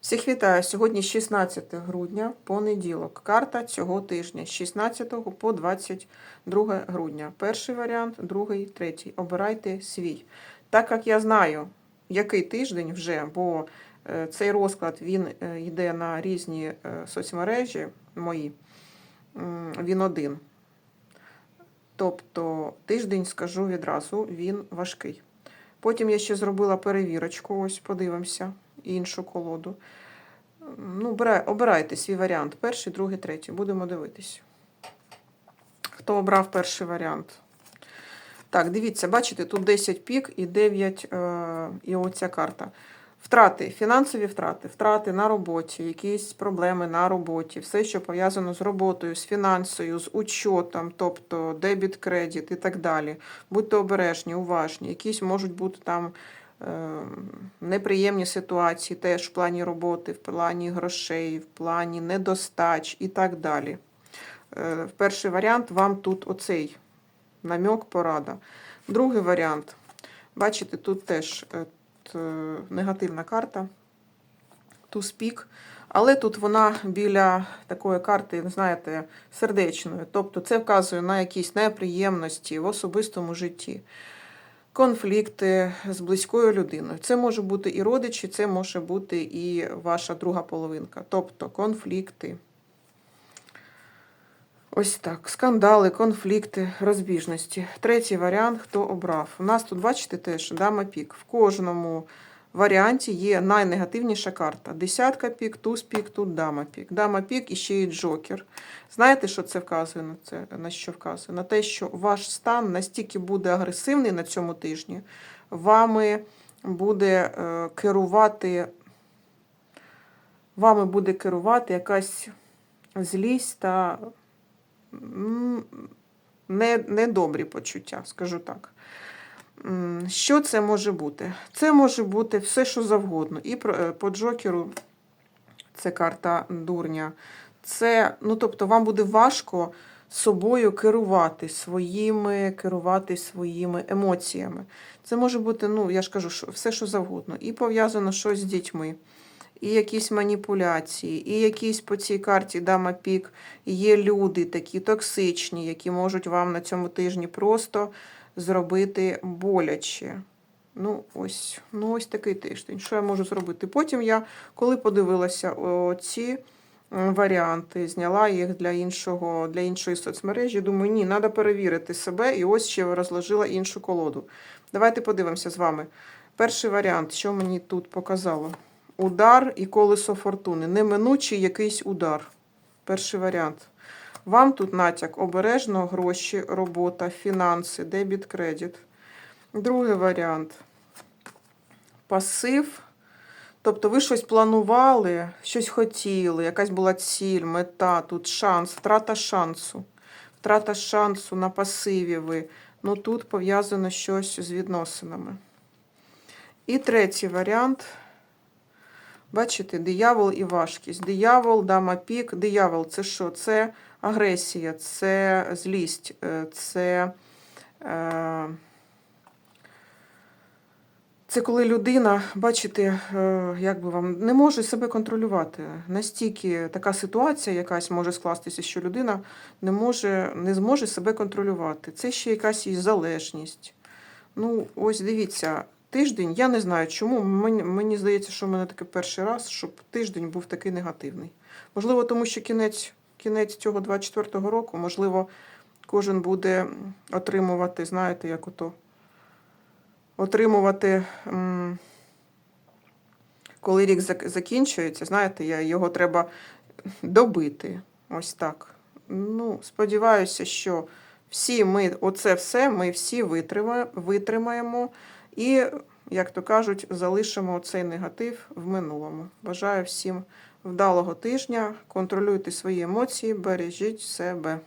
Всіх вітаю! Сьогодні 16 грудня, понеділок. Карта цього тижня з 16 по 22 грудня. Перший варіант, другий, третій. Обирайте свій. Так як я знаю, який тиждень вже, бо е, цей розклад він е, йде на різні е, соцмережі мої, він один. Тобто тиждень, скажу відразу, він важкий. Потім я ще зробила перевірочку, ось подивимося, іншу колоду. Ну, обирайте свій варіант. Перший, другий, третій. Будемо дивитись. Хто обрав перший варіант? Так, дивіться, бачите, тут 10 пік і 9, е, і оця карта. Втрати, фінансові втрати, втрати на роботі, якісь проблеми на роботі, все, що пов'язано з роботою, з фінансою, з учотом, тобто дебіт, кредит і так далі. Будьте обережні, уважні. Якісь можуть бути там неприємні ситуації теж в плані роботи, в плані грошей, в плані недостач і так далі. Е, Перший варіант вам тут оцей намек, порада. Другий варіант. Бачите, тут теж е, негативна карта. Туз пік. Але тут вона біля такої карти, знаєте, сердечної. Тобто це вказує на якісь неприємності в особистому житті, конфлікти з близькою людиною. Це може бути і родичі, це може бути і ваша друга половинка. Тобто конфлікти. Ось так. Скандали, конфлікти, розбіжності. Третій варіант, хто обрав. У нас тут, бачите, теж дама пік. В кожному варіанті є найнегативніша карта. Десятка пік, туз пік, тут дама пік. Дама пік і ще й джокер. Знаєте, що це вказує на це? На що вказує? На те, що ваш стан настільки буде агресивний на цьому тижні, вами буде е, керувати. Вами буде керувати якась злість та недобрі почуття, скажу так. Що це може бути? Це може бути все, що завгодно. І е, по Джокеру це карта дурня. Це, ну тобто, вам буде важко собою керувати своїми, керувати своїми емоціями. Це може бути, ну, я ж кажу, все, що завгодно. І пов'язано щось з дітьми, і якісь маніпуляції, і якісь по цій карті дама пік є люди такі токсичні, які можуть вам на цьому тижні просто зробити боляче. Ну, ось, ну, ось такий тиждень. Що я можу зробити? Потім я, коли подивилася ці варіанти, зняла їх для іншого, для іншої соцмережі. Думаю, ні, треба перевірити себе, і ось ще розложила іншу колоду. Давайте подивимося з вами. Перший варіант, що мені тут показало? Удар і колесо фортуни. Неминучий якийсь удар. Перший варіант. Вам тут натяк обережно, гроші, робота, фінанси, дебіт, кредит. Другий варіант. Пасив. Тобто ви щось планували, щось хотіли, якась була ціль, мета, тут шанс, втрата шансу. Втрата шансу на пасиві ви. Ну тут пов'язано щось з відносинами. І третій варіант. Бачите, диявол і важкість. Диявол, дама пік. Диявол це що? Це агресія, це злість, е, це, е, це коли людина, бачите, е, як би вам, не може себе контролювати. Настільки така ситуація якась може скластися, що людина не, може, не зможе себе контролювати. Це ще якась і залежність. Ну, ось дивіться, тиждень, я не знаю чому. Мені, мені здається, що в мене таке перший раз, щоб тиждень був такий негативний. Можливо, тому що кінець, кінець цього 24-го року, можливо, кожен буде отримувати, знаєте, як ото. Отримувати, коли рік закінчується, знаєте, його треба добити. Ось так. Ну, сподіваюся, що всі ми, оце все, ми всі витримаємо і, як то кажуть, залишимо цей негатив в минулому. Бажаю всім вдалого тижня, контролюйте свої емоції, бережіть себе.